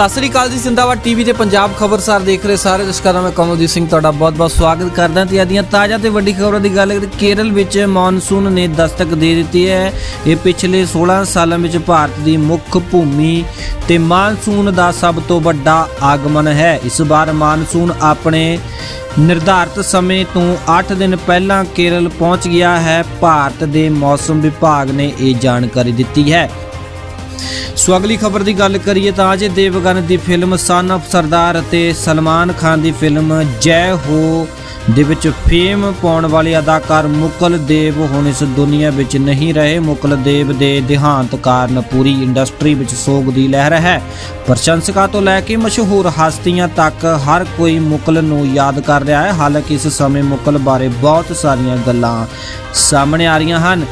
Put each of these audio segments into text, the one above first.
ਸਤਿ ਸ੍ਰੀ ਅਕਾਲ ਜੀ ਸਿੰਦਾਵਾ ਟੀਵੀ ਤੇ ਪੰਜਾਬ ਖਬਰਸਾਰ ਦੇਖ ਰਹੇ ਸਾਰੇ ਦਰਸ਼ਕਾਂ ਦਾ ਮੈਂ ਕਮਲਜੀਤ ਸਿੰਘ, ਤੁਹਾਡਾ ਬਹੁਤ-ਬਹੁਤ ਸਵਾਗਤ ਕਰਦਾ ਤੇ ਅੱਜ ਤਾਜ਼ਾ ਤੇ ਵੱਡੀ ਖਬਰਾਂ ਦੀ ਗੱਲ ਕਰੀਏ, ਕੇਰਲ ਵਿੱਚ ਮੌਨਸੂਨ ਨੇ ਦਸਤਕ ਦੇ ਦਿੱਤੀ ਹੈ। ਇਹ ਪਿਛਲੇ 16 ਸਾਲਾਂ ਵਿੱਚ ਭਾਰਤ ਦੀ ਮੁੱਖ ਭੂਮੀ ਤੇ ਮਾਨਸੂਨ ਦਾ ਸਭ ਤੋਂ ਵੱਡਾ ਆਗਮਨ ਹੈ। ਇਸ ਵਾਰ ਮਾਨਸੂਨ ਆਪਣੇ ਨਿਰਧਾਰਤ ਸਮੇਂ ਤੋਂ 8 ਦਿਨ ਪਹਿਲਾਂ ਕੇਰਲ ਪਹੁੰਚ ਗਿਆ ਹੈ। ਭਾਰਤ ਦੇ ਮੌਸਮ ਵਿਭਾਗ ਨੇ ਇਹ ਜਾਣਕਾਰੀ ਦਿੱਤੀ ਹੈ। ਸੋ ਅਗਲੀ ਖਬਰ ਦੀ ਗੱਲ ਕਰੀਏ ਤਾਂ ਅਜੇ ਦੇਵਗਨ ਦੀ ਫਿਲਮ ਸਨ of ਸਰਦਾਰ ਅਤੇ ਸਲਮਾਨ ਖਾਨ ਦੀ ਫਿਲਮ ਜੈ ਹੋ ਦੇ ਵਿੱਚ ਫੇਮ ਪਾਉਣ ਵਾਲੇ ਅਦਾਕਾਰ ਮੁਕਲ ਦੇਵ ਹੁਣ ਇਸ ਦੁਨੀਆ ਵਿੱਚ ਨਹੀਂ ਰਹੇ। ਮੁਕਲ ਦੇਵ ਦੇ ਦੇਹਾਂਤ ਕਾਰਨ ਪੂਰੀ ਇੰਡਸਟਰੀ ਵਿੱਚ ਸੋਗ ਦੀ ਲਹਿਰ ਹੈ। ਪ੍ਰਸ਼ੰਸਕਾਂ ਤੋਂ ਲੈ ਕੇ ਮਸ਼ਹੂਰ ਹਸਤੀਆਂ ਤੱਕ ਹਰ ਕੋਈ ਮੁਕਲ ਨੂੰ ਯਾਦ ਕਰ ਰਿਹਾ ਹੈ। ਹਾਲਾਂਕਿ ਇਸ ਸਮੇਂ ਮੁਕਲ ਬਾਰੇ ਬਹੁਤ ਸਾਰੀਆਂ ਗੱਲਾਂ ਸਾਹਮਣੇ ਆ ਰਹੀਆਂ ਹਨ।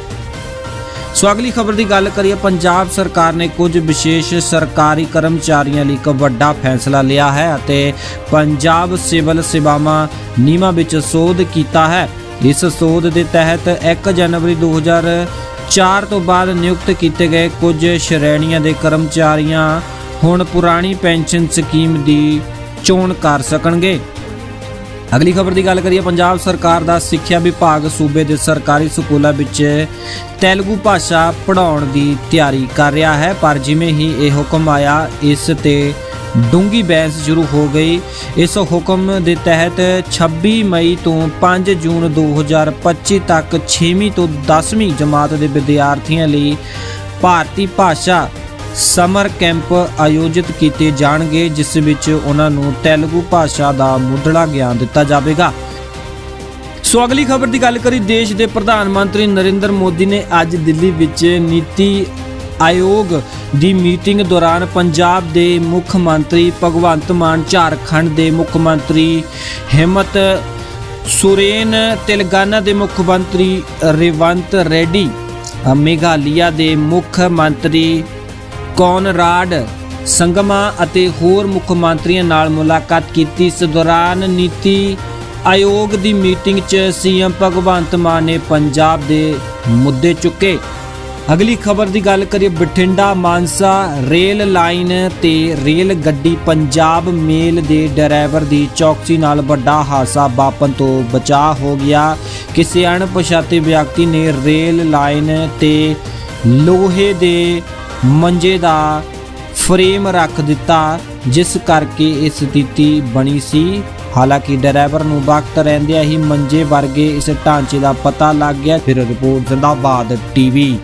ਸੋ ਅਗਲੀ ਖਬਰ ਦੀ ਗੱਲ ਕਰੀਏ, ਪੰਜਾਬ ਸਰਕਾਰ ਨੇ ਕੁਝ ਵਿਸ਼ੇਸ਼ ਸਰਕਾਰੀ ਕਰਮਚਾਰੀਆਂ ਲਈ ਇੱਕ ਵੱਡਾ ਫੈਸਲਾ ਲਿਆ ਹੈ ਅਤੇ ਪੰਜਾਬ ਸਿਵਲ ਸੇਵਾਵਾਂ ਨਿਯਮਾਂ ਵਿੱਚ ਸੋਧ ਕੀਤਾ ਹੈ। ਇਸ ਸੋਧ ਦੇ ਤਹਿਤ 1 ਜਨਵਰੀ 2004 ਤੋਂ ਬਾਅਦ ਨਿਯੁਕਤ ਕੀਤੇ ਗਏ ਕੁਝ ਸ਼੍ਰੇਣੀਆਂ ਦੇ ਕਰਮਚਾਰੀਆਂ ਹੁਣ ਪੁਰਾਣੀ ਪੈਨਸ਼ਨ ਸਕੀਮ ਦੀ ਚੋਣ ਕਰ ਸਕਣਗੇ। ਅਗਲੀ ਖਬਰ ਦੀ ਗੱਲ ਕਰੀਏ, ਪੰਜਾਬ ਸਰਕਾਰ ਦਾ ਸਿੱਖਿਆ ਵਿਭਾਗ ਸੂਬੇ ਦੇ ਸਰਕਾਰੀ ਸਕੂਲਾਂ ਵਿੱਚ ਤੇਲਗੂ ਭਾਸ਼ਾ ਪੜ੍ਹਾਉਣ ਦੀ ਤਿਆਰੀ ਕਰ ਰਿਹਾ ਹੈ, ਪਰ ਜਿਵੇਂ ਹੀ ਇਹ ਹੁਕਮ ਆਇਆ, ਇਸ ਤੇ ਡੂੰਗੀ ਬਹਿਸ ਸ਼ੁਰੂ ਹੋ ਗਈ। ਇਸ ਹੁਕਮ ਦੇ ਤਹਿਤ 26 ਮਈ ਤੋਂ 5 ਜੂਨ 2025 ਤੱਕ 6ਵੀਂ ਤੋਂ 10ਵੀਂ ਜਮਾਤ ਦੇ ਵਿਦਿਆਰਥੀਆਂ ਲਈ ਭਾਰਤੀ ਭਾਸ਼ਾ ਸਮਰ ਕੈਂਪ ਆਯੋਜਿਤ ਕੀਤੇ ਜਾਣਗੇ ਜਿਸ ਵਿੱਚ ਉਹਨਾਂ ਨੂੰ ਤੇਲਗੂ ਭਾਸ਼ਾ ਦਾ ਮੁੱਢਲਾ ਗਿਆਨ ਦਿੱਤਾ ਜਾਵੇਗਾ। ਸੋ ਅਗਲੀ ਖਬਰ ਦੀ ਗੱਲ ਕਰੀ ਦੇਸ਼ ਦੇ ਪ੍ਰਧਾਨ ਮੰਤਰੀ ਨਰਿੰਦਰ ਮੋਦੀ ਨੇ ਅੱਜ ਦਿੱਲੀ ਵਿੱਚ ਨੀਤੀ ਆਯੋਗ ਦੀ ਮੀਟਿੰਗ ਦੌਰਾਨ ਪੰਜਾਬ ਦੇ ਮੁੱਖ ਮੰਤਰੀ ਭਗਵੰਤ ਮਾਨ ਝਾਰਖੰਡ ਦੇ ਮੁੱਖ ਮੰਤਰੀ ਹਿੰਮਤ ਸੁਰੇਨ ਤੇਲੰਗਾਨਾ ਦੇ ਮੁੱਖ ਮੰਤਰੀ ਰੇਵੰਤ ਰੈਡੀ ਅ, ਮੇਘਾਲਿਆ ਦੇ ਮੁੱਖ ਮੰਤਰੀ ਕੌਨਰਾਡ ਸੰਗਮਾ ਅਤੇ ਹੋਰ ਮੁੱਖ ਮੰਤਰੀਆਂ ਨਾਲ ਮੁਲਾਕਾਤ ਕੀਤੀ। ਇਸ ਦੌਰਾਨ ਨੀਤੀ ਆਯੋਗ ਦੀ ਮੀਟਿੰਗ 'ਚ ਸੀਐਮ ਭਗਵੰਤ ਮਾਨ ਨੇ ਪੰਜਾਬ ਦੇ ਮੁੱਦੇ ਚੁੱਕੇ। ਅਗਲੀ ਖਬਰ ਦੀ ਗੱਲ ਕਰੀਏ, ਬਠਿੰਡਾ ਮਾਨਸਾ ਰੇਲ ਲਾਈਨ ਤੇ ਰੇਲ ਗੱਡੀ ਪੰਜਾਬ ਮੇਲ ਦੇ ਡਰਾਈਵਰ ਦੀ ਚੌਕਸੀ ਨਾਲ ਵੱਡਾ ਹਾਦਸਾ ਵਾਪਰਨ ਤੋਂ ਬਚਾ ਹੋ ਗਿਆ। ਕਿਸੇ ਅਣਪਛਾਤੇ ਵਿਅਕਤੀ ਨੇ ਰੇਲ ਲਾਈਨ ਤੇ ਲੋਹੇ ਦੇ ਮੰਜੇ ਦਾ ਫਰੇਮ ਰੱਖ ਦਿੱਤਾ, ਜਿਸ ਕਰਕੇ ਇਹ ਸਥਿਤੀ ਬਣੀ ਸੀ। ਹਾਲਾਂਕਿ ਡਰਾਈਵਰ ਨੂੰ ਵਕਤ ਰਹਿੰਦਿਆਂ ਹੀ ਮੰਜੇ ਵਰਗੇ ਇਸ ਢਾਂਚੇ ਦਾ ਪਤਾ ਲੱਗ ਗਿਆ। ਫਿਰ ਰਿਪੋਰਟ ਜ਼ਿੰਦਾਬਾਦ ਟੀਵੀ।